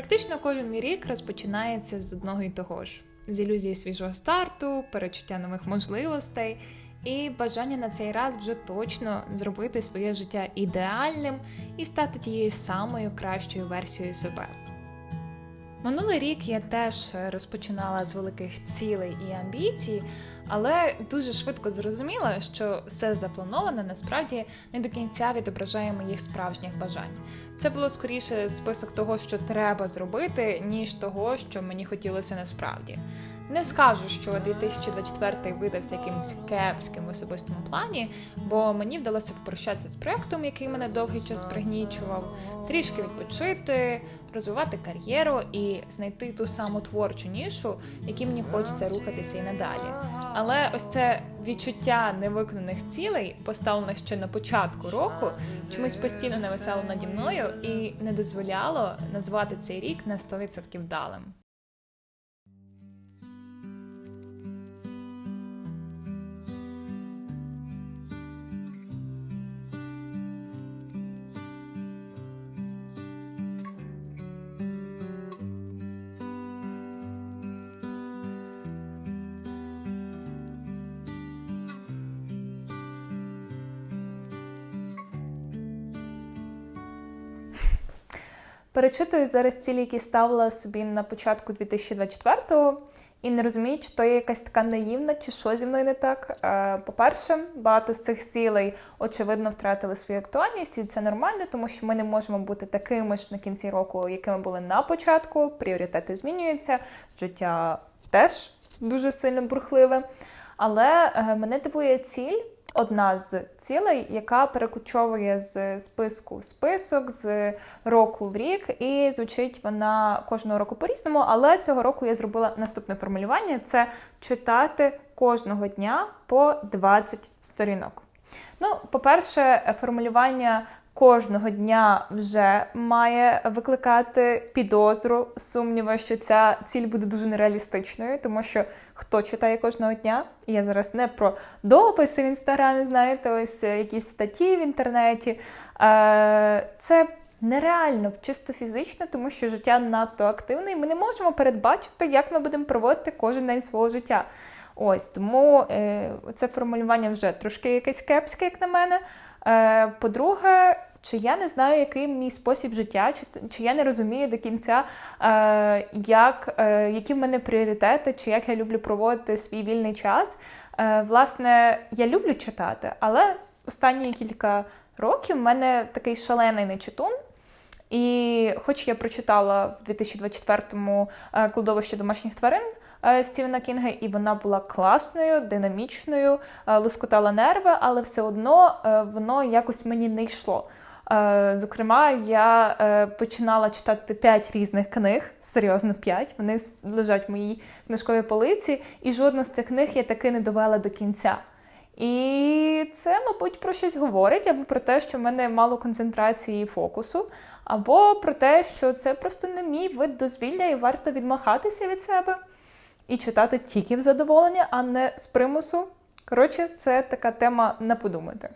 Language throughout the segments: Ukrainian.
Практично кожен мій рік розпочинається з одного і того ж: з ілюзії свіжого старту, перечуття нових можливостей і бажання на цей раз вже точно зробити своє життя ідеальним і стати тією самою кращою версією себе. Минулий рік я теж розпочинала з великих цілей і амбіцій, але дуже швидко зрозуміла, що все заплановане насправді не до кінця відображає моїх справжніх бажань. Це було скоріше список того, що треба зробити, ніж того, що мені хотілося насправді. Не скажу, що 2024 видався якимсь кепським в особистому плані, бо мені вдалося попрощатися з проектом, який мене довгий час пригнічував, трішки відпочити, розвивати кар'єру і знайти ту саму творчу нішу, якій мені хочеться рухатися і надалі. Але ось це відчуття невиконаних цілей, поставлених ще на початку року, чомусь постійно нависало наді мною і не дозволяло назвати цей рік на 100% вдалим. Перечитую зараз цілі, які ставила собі на початку 2024-го, і не розумію, чи то є якась така наївна, чи що зі мною не так. Е, По-перше, багато з цих цілей, очевидно, втратили свою актуальність, і це нормально, тому що ми не можемо бути такими ж на кінці року, якими були на початку. Пріоритети змінюються, життя теж дуже сильно бурхливе. Але е, мене дивує ціль одна з цілей, яка перекочовує з списку в список, з року в рік, і звучить вона кожного року по-різному. Але цього року я зробила наступне формулювання: це читати кожного дня по 20 сторінок. Ну, по-перше, формулювання. Кожного дня вже має викликати підозру, сумніви, що ця ціль буде дуже нереалістичною, тому що хто читає кожного дня. Я зараз не про дописи в інстаграмі, знаєте, ось е, якісь статті в інтернеті. Е, це нереально, чисто фізично, тому що життя надто активне, і ми не можемо передбачити, як ми будемо проводити кожен день свого життя. Ось тому е, це формулювання вже трошки якесь кепське, як на мене. Е, По-друге, чи я не знаю, який мій спосіб життя, чи чи я не розумію до кінця, е, як, е, які в мене пріоритети, чи як я люблю проводити свій вільний час. Е, Власне, я люблю читати, але останні кілька років в мене такий шалений нечитун. І хоч я прочитала в 2024-му е, кладовище домашніх тварин Стівена Кінга, і вона була класною, динамічною, е, лоскотала нерви, але все одно воно якось мені не йшло. Зокрема, я починала читати п'ять різних книг, серйозно п'ять. Вони лежать в моїй книжковій полиці, і жодну з цих книг я таки не довела до кінця. І це, мабуть, про щось говорить, або про те, що в мене мало концентрації і фокусу, або про те, що це просто не мій вид дозвілля, і варто відмахатися від себе і читати тільки в задоволення, а не з примусу. Коротше, це така тема не подумати.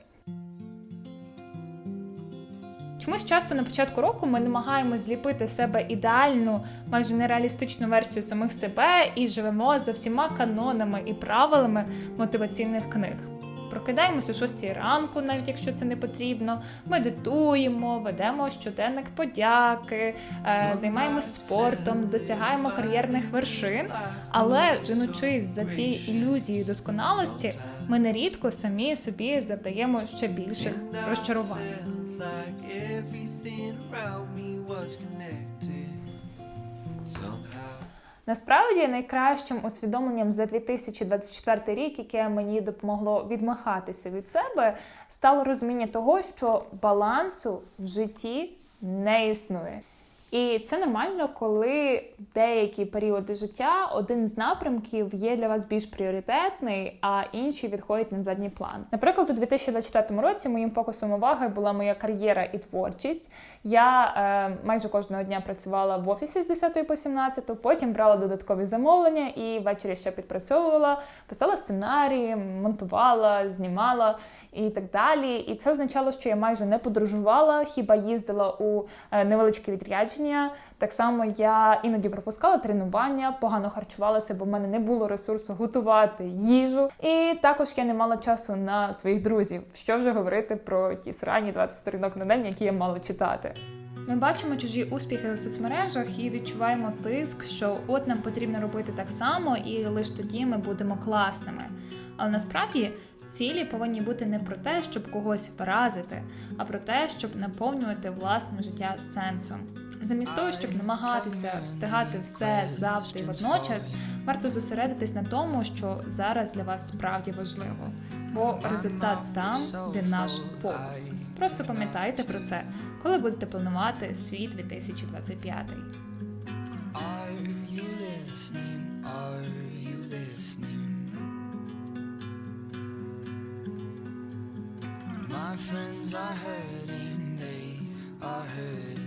Чомусь часто на початку року ми намагаємось зліпити себе ідеальну, майже нереалістичну версію самих себе і живемо за всіма канонами і правилами мотиваційних книг. Прокидаємося о 6 ранку, навіть якщо це не потрібно. Медитуємо, ведемо щоденник подяки, е, займаємося спортом, досягаємо кар'єрних вершин. Але женучись за цією ілюзією досконалості, ми нерідко самі собі завдаємо ще більших розчарувань. Насправді найкращим усвідомленням за 2024 рік, яке мені допомогло відмахатися від себе, стало розуміння того, що балансу в житті не існує. І це нормально, коли в деякі періоди життя один з напрямків є для вас більш пріоритетний, а інші відходять на задній план. Наприклад, у 2024 році моїм фокусом уваги була моя кар'єра і творчість. Я е, майже кожного дня працювала в офісі з 10 по 17, потім брала додаткові замовлення і ввечері ще підпрацьовувала, писала сценарії, монтувала, знімала і так далі. І це означало, що я майже не подорожувала, хіба їздила у е, невеличке відрядження тижня. Так само я іноді пропускала тренування, погано харчувалася, бо в мене не було ресурсу готувати їжу. І також я не мала часу на своїх друзів. Що вже говорити про ті срані 20 сторінок на день, які я мала читати. Ми бачимо чужі успіхи у соцмережах і відчуваємо тиск, що от нам потрібно робити так само, і лише тоді ми будемо класними. Але насправді цілі повинні бути не про те, щоб когось вразити, а про те, щоб наповнювати власне життя сенсом. Замість того, щоб намагатися встигати все завжди і водночас, варто зосередитись на тому, що зараз для вас справді важливо, бо результат там, де наш фокус. Просто пам'ятайте про це, коли будете планувати свій 2025. Are you listening? Are you? My friends are hurting, they are hurting.